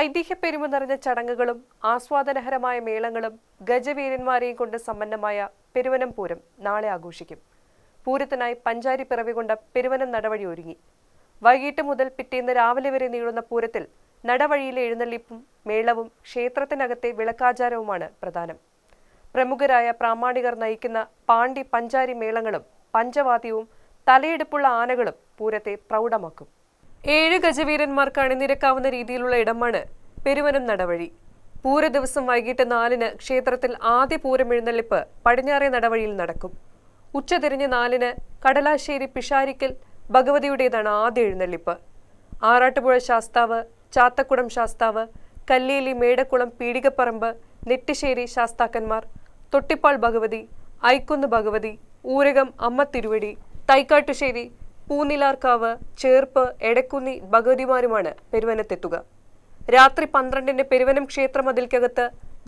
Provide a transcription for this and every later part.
ഐതിഹ്യപ്പെരുമ നിറഞ്ഞ ചടങ്ങുകളും ആസ്വാദനഹരമായ മേളങ്ങളും ഗജവീരന്മാരെയും കൊണ്ട് സമ്പന്നമായ പെരുവനം പൂരം നാളെ ആഘോഷിക്കും. പൂരത്തിനായി പഞ്ചാരി പിറവി കൊണ്ട പെരുവനം നടവഴി ഒരുങ്ങി. വൈകിട്ട് മുതൽ പിറ്റേന്ന് രാവിലെ വരെ നീളുന്ന പൂരത്തിൽ നടവഴിയിലെ എഴുന്നള്ളിപ്പും മേളവും ക്ഷേത്രത്തിനകത്തെ വിളക്കാചാരവുമാണ് പ്രധാനം. പ്രമുഖരായ പ്രാമാണികർ നയിക്കുന്ന പാണ്ടി പഞ്ചാരി മേളങ്ങളും പഞ്ചവാദ്യവും തലയെടുപ്പുള്ള ആനകളും പൂരത്തെ പ്രൗഢമാക്കും. ഏഴ് ഗജവീരന്മാർക്ക് അണിനിരക്കാവുന്ന രീതിയിലുള്ള ഇടമാണ് പെരുവനം നടവഴി. പൂര ദിവസം വൈകിട്ട് നാലിന് ക്ഷേത്രത്തിൽ ആദ്യ പൂരം എഴുന്നള്ളിപ്പ് പടിഞ്ഞാറേ നടവഴിയിൽ നടക്കും. ഉച്ചതിരിഞ്ഞ് നാലിന് കടലാശ്ശേരി പിഷാരിക്കൽ ഭഗവതിയുടേതാണ് ആദ്യ എഴുന്നള്ളിപ്പ്. ആറാട്ടുപുഴ ശാസ്താവ് ചാത്തക്കുടം ശാസ്താവ് കല്ലേലി മേടക്കുളം പീടികപ്പറമ്പ് നെട്ടിശ്ശേരി ശാസ്താക്കന്മാർ തൊട്ടിപ്പാൾ ഭഗവതി ഐക്കുന്ന് ഭഗവതി ഊരകം അമ്മ തിരുവടി തൈക്കാട്ടുശ്ശേരി പൂനിലാർക്കാവ് ചേർപ്പ് എടക്കുന്നി ഭഗവതിമാരുമാണ് പെരുവനത്തെത്തുക. രാത്രി പന്ത്രണ്ടിന് പെരുവനം ക്ഷേത്രമതിൽക്കകത്ത്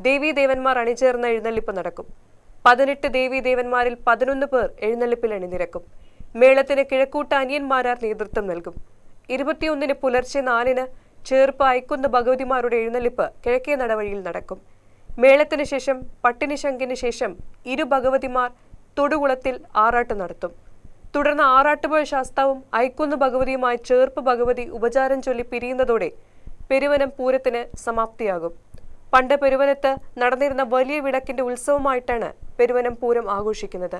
ദേവീദേവന്മാർ അണിചേർന്ന എഴുന്നള്ളിപ്പ് നടക്കും. പതിനെട്ട് ദേവീദേവന്മാരിൽ പതിനൊന്ന് പേർ എഴുന്നള്ളിപ്പിൽ അണിനിരക്കും മേളത്തിന് കിഴക്കൂട്ട് അനിയന്മാരാർ നേതൃത്വം നൽകും. ഇരുപത്തിയൊന്നിന് പുലർച്ചെ നാലിന് ചേർപ്പ് അയക്കുന്ന ഭഗവതിമാരുടെ എഴുന്നള്ളിപ്പ് കിഴക്കേ നടവഴിയിൽ നടക്കും. മേളത്തിന് ശേഷം പട്ടിണിശങ്കിന് ശേഷം ഇരു ഭഗവതിമാർ തൊടുകുളത്തിൽ ആറാട്ട് നടത്തും. തുടർന്ന് ആറാട്ടുപുഴ ശാസ്താവും ഐക്കുന്ന് ഭഗവതിയുമായി ചേർപ്പ് ഭഗവതി ഉപചാരം ചൊല്ലി പിരിയുന്നതോടെ പെരുവനം പൂരത്തിന് സമാപ്തിയാകും. പണ്ട് പെരുവനത്ത് നടന്നിരുന്ന വലിയ വിളക്കിന്റെ ഉത്സവമായിട്ടാണ് പെരുവനം പൂരം ആഘോഷിക്കുന്നത്.